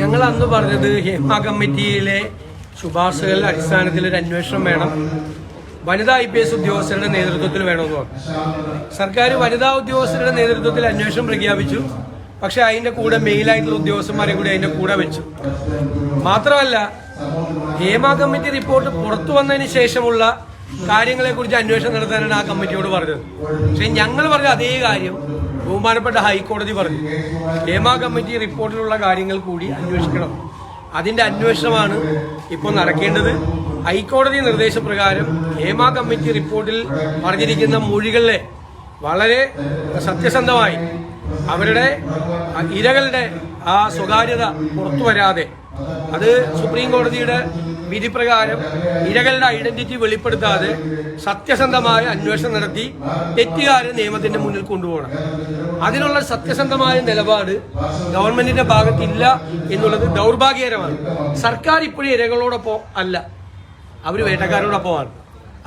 ഞങ്ങൾ അന്ന് പറഞ്ഞത് ഹേമ കമ്മിറ്റിയിലെ ശുപാർശകളുടെ അടിസ്ഥാനത്തിൽ ഒരു അന്വേഷണം വേണം. വനിതാ ഐ പി എസ് ഉദ്യോഗസ്ഥരുടെ നേതൃത്വത്തിൽ വേണമെന്ന് പറഞ്ഞു. സർക്കാർ വനിതാ ഉദ്യോഗസ്ഥരുടെ നേതൃത്വത്തിൽ അന്വേഷണം പ്രഖ്യാപിച്ചു. പക്ഷെ അതിന്റെ കൂടെ മെയിലായിട്ടുള്ള ഉദ്യോഗസ്ഥന്മാരെ കൂടി അതിന്റെ കൂടെ വെച്ചു. മാത്രമല്ല ഹേമ കമ്മിറ്റി റിപ്പോർട്ട് പുറത്തു വന്നതിന് ശേഷമുള്ള കാര്യങ്ങളെക്കുറിച്ച് അന്വേഷണം നടത്താനാണ് ആ കമ്മിറ്റിയോട് പറഞ്ഞത്. പക്ഷെ ഞങ്ങൾ പറഞ്ഞ അതേ കാര്യം ബഹുമാനപ്പെട്ട ഹൈക്കോടതി പറഞ്ഞു ഹേമ കമ്മിറ്റി റിപ്പോർട്ടിലുള്ള കാര്യങ്ങൾ കൂടി അന്വേഷിക്കണം. അതിന്റെ അന്വേഷണമാണ് ഇപ്പോൾ നടക്കേണ്ടത്. ഹൈക്കോടതി നിർദ്ദേശപ്രകാരം ഹേമ കമ്മിറ്റി റിപ്പോർട്ടിൽ പറഞ്ഞിരിക്കുന്ന മൊഴികളിലെ വളരെ സത്യസന്ധമായി അവരുടെ ഇരകളുടെ ആ സ്വകാര്യത പുറത്തു വരാതെ അത് സുപ്രീം കോടതിയുടെ വിധി പ്രകാരം ഇരകളുടെ ഐഡന്റിറ്റി വെളിപ്പെടുത്താതെ സത്യസന്ധമായ അന്വേഷണം നടത്തി തെറ്റുകാരെ നിയമത്തിന്റെ മുന്നിൽ കൊണ്ടുപോകണം. അതിനുള്ള സത്യസന്ധമായ നിലപാട് ഗവൺമെന്റിന്റെ ഭാഗത്തില്ല എന്നുള്ളത് ദൗർഭാഗ്യകരമാണ്. സർക്കാർ ഇപ്പോഴും ഇരകളോടൊപ്പം അല്ല. അവർ വേട്ടക്കാരോടൊപ്പമാണ്.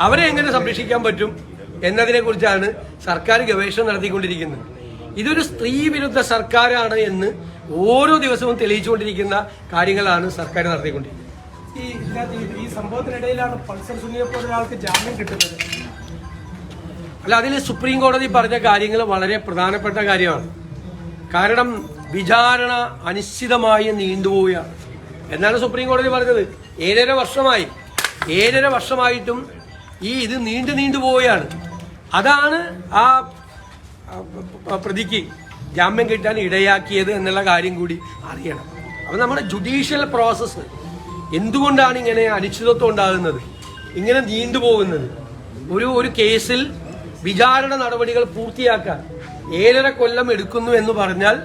അവരെ എങ്ങനെ സംരക്ഷിക്കാൻ പറ്റും എന്നതിനെ കുറിച്ചാണ് സർക്കാർ ഗവേഷണം നടത്തിക്കൊണ്ടിരിക്കുന്നത്. ഇതൊരു സ്ത്രീ വിരുദ്ധ സർക്കാരാണ് എന്ന് ഓരോ ദിവസവും തെളിയിച്ചുകൊണ്ടിരിക്കുന്ന കാര്യങ്ങളാണ് സർക്കാർ നടത്തിക്കൊണ്ടിരിക്കുന്നത്. ഈ ഈ- ജാമ്യം കിട്ടുന്നത്. അല്ല അതിൽ സുപ്രീം കോടതി പറഞ്ഞ കാര്യങ്ങൾ വളരെ പ്രധാനപ്പെട്ട കാര്യമാണ്. കാരണം വിചാരണ അനിശ്ചിതമായി നീണ്ടുപോവുകയാണ്. എന്നാണ് സുപ്രീം കോടതി പറഞ്ഞത്. ഏഴര വർഷമായി. ഏഴര വർഷമായിട്ടും ഈ ഇത് നീണ്ടു നീണ്ടു പോവുകയാണ് അതാണ് ആ, പ്രതിക്ക് ജാമ്യം കിട്ടാൻ ഇടയാക്കിയത് എന്നുള്ള കാര്യം കൂടി അറിയണം. അപ്പം നമ്മുടെ ജുഡീഷ്യൽ പ്രോസസ്സ് എന്തുകൊണ്ടാണ് ഇങ്ങനെ അനിശ്ചിതത്വം ഉണ്ടാകുന്നത്? ഇങ്ങനെ നീണ്ടുപോകുന്നത് ഒരു ഒരു കേസിൽ വിചാരണ നടപടികൾ പൂർത്തിയാക്കാൻ ഏഴര കൊല്ലം എടുക്കുന്നു എന്ന് പറഞ്ഞാൽ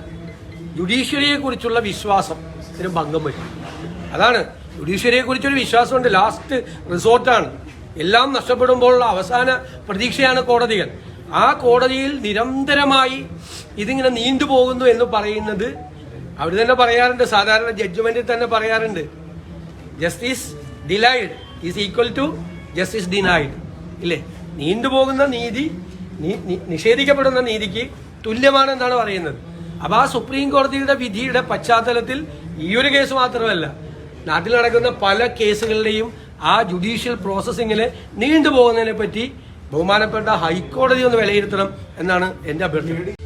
ജുഡീഷ്യറിയെ കുറിച്ചുള്ള വിശ്വാസം ഇതിന് ഭംഗം വരും. അതാണ്. ജുഡീഷ്യറിയെ കുറിച്ചൊരു വിശ്വാസമുണ്ട്. ലാസ്റ്റ് റിസോർട്ടാണ്. എല്ലാം നഷ്ടപ്പെടുമ്പോഴുള്ള അവസാന പ്രതീക്ഷയാണ് കോടതികൾ. ആ കോടതിയിൽ നിരന്തരമായി ഇതിങ്ങനെ നീണ്ടുപോകുന്നു എന്ന് പറയുന്നത് അവർ തന്നെ പറയാറുണ്ട്. സാധാരണ ജഡ്ജ്മെന്റിൽ തന്നെ പറയാറുണ്ട്. Justice delayed is equal to justice denied ഇല്ലേ? നീണ്ടുപോകുന്ന നീതി നിഷേധിക്കപ്പെടുന്ന നീതിക്ക് തുല്യമാണെന്നാണ് പറയുന്നത്. അപ്പൊ ആ സുപ്രീം കോടതിയുടെ വിധിയുടെ പശ്ചാത്തലത്തിൽ ഈ ഒരു കേസ് മാത്രമല്ല നാട്ടിൽ നടക്കുന്ന പല കേസുകളുടെയും ആ ജുഡീഷ്യൽ പ്രോസസ്സിങ്ങിന് നീണ്ടുപോകുന്നതിനെ പറ്റി ബഹുമാനപ്പെട്ട ഹൈക്കോടതി ഒന്ന് വിലയിരുത്തണം എന്നാണ് എന്റെ അഭ്യർത്ഥന.